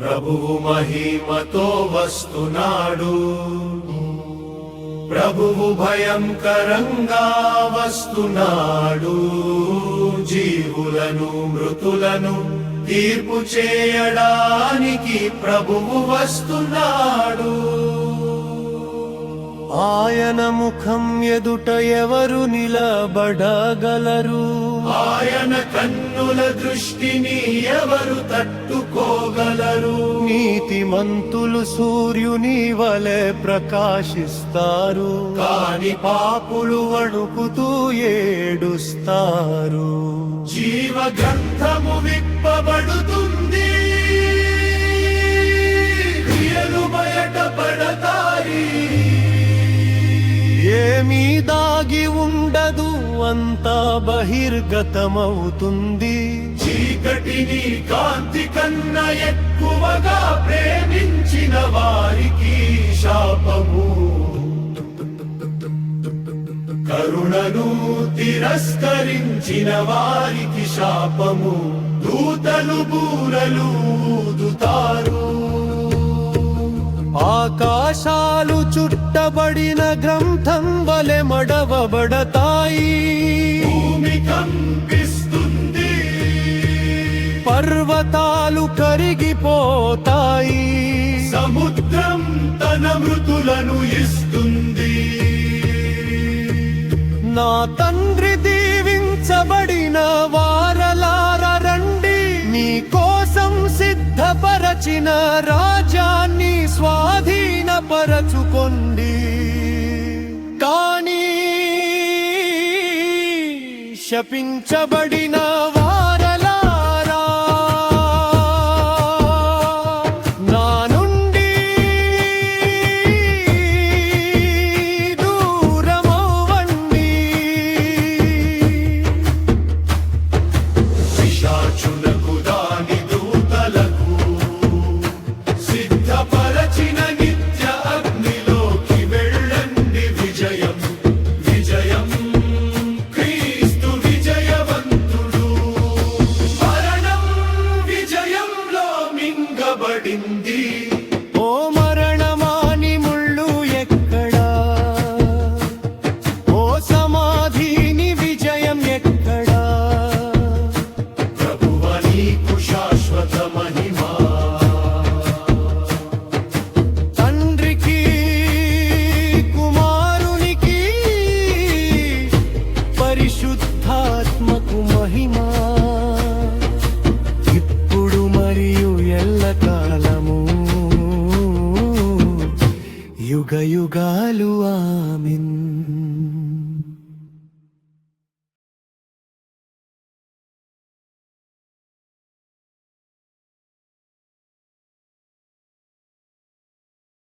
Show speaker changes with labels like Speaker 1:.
Speaker 1: ప్రభువు మహిమతో వస్తున్నాడు. ప్రభువు భయంకరంగా వస్తున్నాడు. జీవులను మృతులను తీర్పు చేయడానికి ప్రభువు వస్తున్నాడు.
Speaker 2: ఆయన ముఖం ఎదుట ఎవరు నిలబడగలరు?
Speaker 1: ఆయన కన్నుల దృష్టిని ఎవరు తట్టుకోగలరు
Speaker 2: నీతిమంతులు సూర్యుని వలె ప్రకాశిస్తారు.
Speaker 1: కాని
Speaker 2: పాపులు వణుకుతూ ఏడుస్తారు.
Speaker 1: జీవ గ్రంథము విప్పబడుతుంది. క్రియలు బయటపడతాయి.
Speaker 2: ఏమీ దాగి ఉండదు అంతా బహిర్గతమవుతుంది.
Speaker 1: చీకటిని కాంతి కన్నా ఎక్కువగా పాపము. కరుణను తిరస్కరించిన వారికి శాపము. దూతలు బూరలు ఊదుతారు.
Speaker 2: ఆకాశాలు చుట్టబడిన గ్రంథం వలె మడవబడతాయి.
Speaker 1: భూమి కంపిస్తుంది.
Speaker 2: పర్వతాలు కరిగిపోతాయి.
Speaker 1: తన ఇస్తుంది.
Speaker 2: నా తండ్రి దీవించబడిన వారలార రండి నీ కోసం సిద్ధపరచిన రాజాన్ని స్వాధీనపరచుకోండి. కానీ శపించబడిన in യുഗയുഗാലു